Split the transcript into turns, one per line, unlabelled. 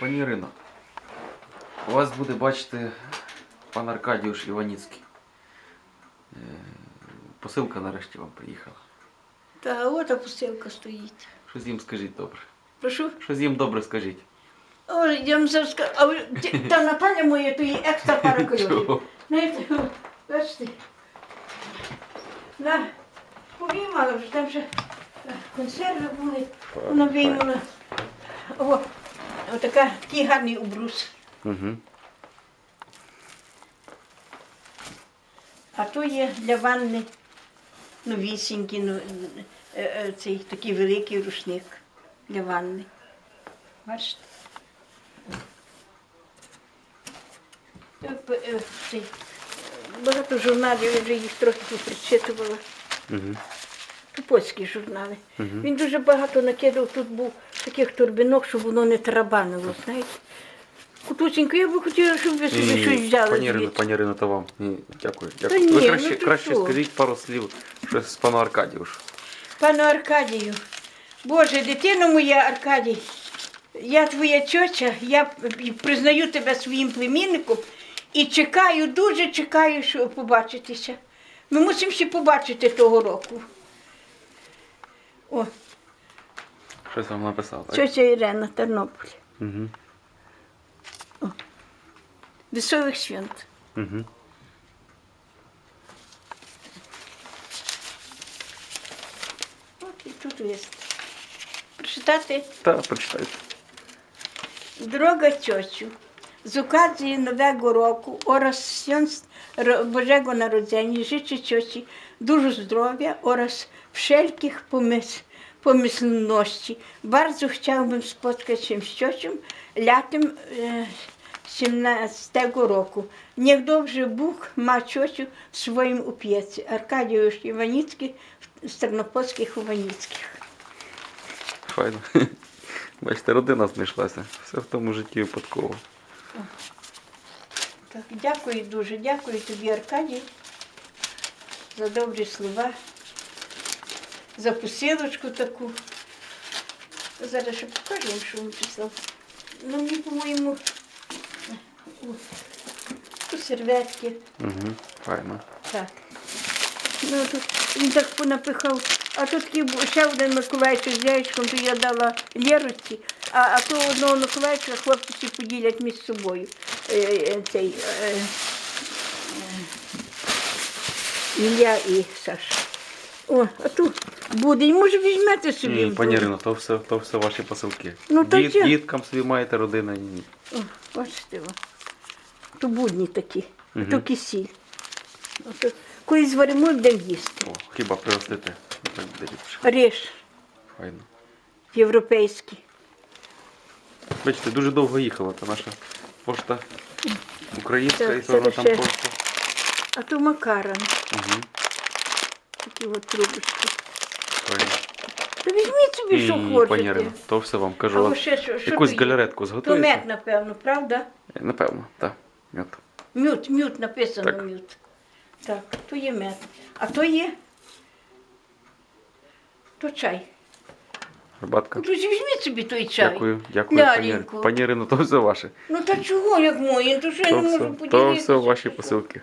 Пані Ірино, у вас буде, бачите, пан Аркадіуш Іваніцький. Е, Посилка нарешті вам приїхала.
Та от опустилка стоїть.
Щось їм скажіть добре.
Прошу.
Щось їм добре скажіть.
Ой, я вам зараз скажу. А та Наталя моя, то є екстра пара кольорів. Знаєте, бачите. На, повіймала вже, там вже е, консерви були. Вона виймала. О, отака, такий гарний убрус.
Угу.
А то є для ванни новісінький, ну, е, е, цей такий великий рушник для ванни. Бачите? Е, е, цей, Багато журналів, я вже їх трохи прочитувала.
Угу.
То польські журнали. Він дуже багато накидав, тут був таких торбинок, щоб воно не тарабанило, знаєте. Кутусенько, я би хотіла, щоб ви собі щось взяли.
Пані Ірино,
звідти.
пані Ірино, то вам. Ні, дякую. Дякую.
ні,
Ви
ну
краще,
ти
краще
що?
скажіть пару слів щось з пану Аркадіушу.
Пану Аркадію, Боже, дитино моя Аркадій, я твоя тьотя, я признаю тебе своїм племінником і чекаю, дуже чекаю, щоб побачитися. Ми мусимо ще побачити того року. О,
Щось вам написав, так?
тьотя Ірена, Тернопіль.
Угу.
Веселих свят.
Угу.
От і тут лист. Прочитати
Та, прочитайте.
Ciociu, z okazji Nowego Roku oraz Świąt Ro- Bożego Narodzenia życzę cioci dużo zdrowia oraz wszelkich pomysł, pomyślności. Bardzo chciałbym spotkać się z ciocią latem e, 17 roku. Niech dobrze Bóg ma ciociu w swoim opiece. Arkadiusz Iwanicki z Ternopolskich Iwanickich.
Файно. Бачите, родина знайшлася. Все в тому житті випадково.
Так, дякую дуже, дякую тобі, Аркадій, за добрі слова, за посилочку таку. Зараз ще покажу вам, що він писав. Ну, мені, по-моєму, тут серветки.
Угу. Файно.
Так. Ну, тут він так понапихав. А тут ще один Миколайчик з яєчком, то я дала Лєруці, а, а то одного Миколайчика хлопці поділять між собою. Е, е, цей, е, е, Ілля і Саша. О, а тут будень, може візьмете собі.
Ні, пані? Ірино, то все, то все ваші посилки.
Ну, то
Діт,
я-
діткам собі маєте родина. Ні, ні.
О, бачите, о. то будні такі, а
Мгм.
то кисіль. Ото, коли зваримо, будемо їсти.
О, хіба пригостити. Так буде ліпше.
Ріж
Файно.
європейський.
Бачите, дуже довго їхала, та наша пошта українська
Так,
і то
це
там
ще-
просто.
А то макарон,
Угу.
такі от трубочки. Та візьміть собі, що
Ні,
хочете.
пані Ірино, то все вам кажу.
ось ще що, що
Якусь
то є?
галеретку
То
зготуєте?
мед, напевно, правда?
Е, Напевно, так. Мед.
Мют, мют, написано
Так.
мют. Так, то є мед. А то є. То чай.
Горбатка.
Ну, то ж візьміть собі той чай.
Дякую, дякую, пані, Ірино, то все ваше.
Ну та чого як моє? То що я
То
не можу
все,
поділитися?
то все ваші посилки.